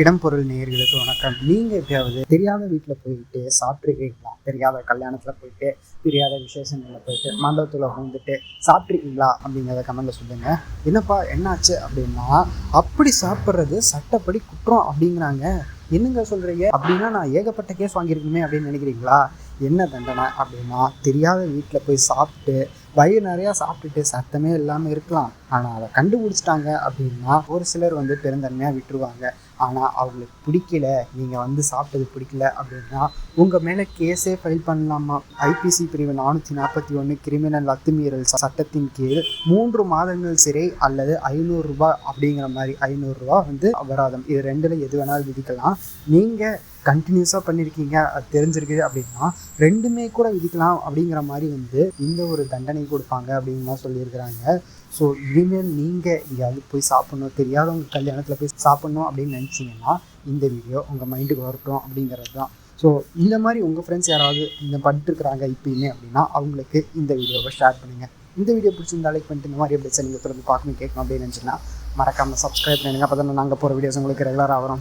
இடம்பொருள் நேயர்களுக்கு வணக்கம். நீங்க எப்பயாவது தெரியாத வீட்டுல போயிட்டு சாப்பிட்ருக்கீங்களா தெரியாத கல்யாணத்துல போயிட்டு தெரியாத விசேஷங்களில் போயிட்டு மண்டபத்தில் வந்துட்டு சாப்பிட்ருக்கீங்களா அப்படிங்கிறத கமெண்ட்ல சொல்லுங்க. என்னப்பா என்னாச்சு அப்படின்னா அப்படி சாப்பிட்றது சட்டப்படி குற்றம் அப்படிங்கிறாங்க. என்னங்க சொல்றீங்க? அப்படின்னா நான் ஏகப்பட்ட கேஸ் வாங்கியிருக்குமே அப்படின்னு நினைக்கிறீங்களா? என்ன தண்டனை அப்படின்னா தெரியாத வீட்டில் போய் சாப்பிட்டு வயிறு நிறையா சாப்பிட்டுட்டு சத்தமே இல்லாமல் இருக்கலாம். ஆனால் அதை கண்டுபிடிச்சிட்டாங்க அப்படின்னா ஒரு சிலர் வந்து பெருந்தன்மையாக விட்டுருவாங்க. ஆனால் அவங்களுக்கு பிடிக்கல. நீங்கள் வந்து சாப்பிட்டது பிடிக்கல அப்படின்னா உங்கள் மேலே கேஸே ஃபைல் பண்ணலாமா? ஐபிசி பிரிவு நானூற்றி நாற்பத்தி ஒன்று கிரிமினல் அத்துமீறல் சட்டத்தின் கீழ் மூன்று மாதங்கள் சிறை அல்லது ஐநூறுரூபா அப்படிங்கிற மாதிரி ஐநூறுரூவா வந்து அபராதம். இது ரெண்டில் எது வேணாலும் விதிக்கலாம். நீங்கள் கண்டினியூஸாக பண்ணியிருக்கீங்க அது தெரிஞ்சிருக்கு அப்படின்னா ரெண்டுமே கூட விதிக்கலாம் அப்படிங்கிற மாதிரி வந்து இந்த ஒரு தண்டனை கொடுப்பாங்க அப்படின்னு சொல்லியிருக்கிறாங்க. ஸோ இனிமேல் நீங்கள் எங்கேயாவது போய் சாப்பிட்ணும் தெரியாதவங்க கல்யாணத்தில் போய் சாப்பிட்ணும் அப்படின்னு நினச்சிங்கன்னா இந்த வீடியோ உங்கள் மைண்டுக்கு வரட்டும் அப்படிங்கிறது தான். ஸோ இந்த மாதிரி உங்கள் ஃப்ரெண்ட்ஸ் யாராவது இந்த பண்ணிட்டுருக்குறாங்க இப்போயுமே அப்படின்னா அவங்களுக்கு இந்த வீடியோவை ஷேர் பண்ணுங்கள் இந்த வீடியோ பிடிச்சிருந்தா லைக் பண்ணிட்டு இந்த மாதிரி எப்படி நீங்கள் தொடர்ந்து பார்க்கணும் கேட்கணும் அப்படின்னு நினச்சிங்கன்னா மறக்காமல் சப்ஸ்கிரைப் பண்ணுங்கள் அப்போ தான் நாங்கள் போகிற வீடியோஸ் உங்களுக்கு ரெகுலராக வரும்.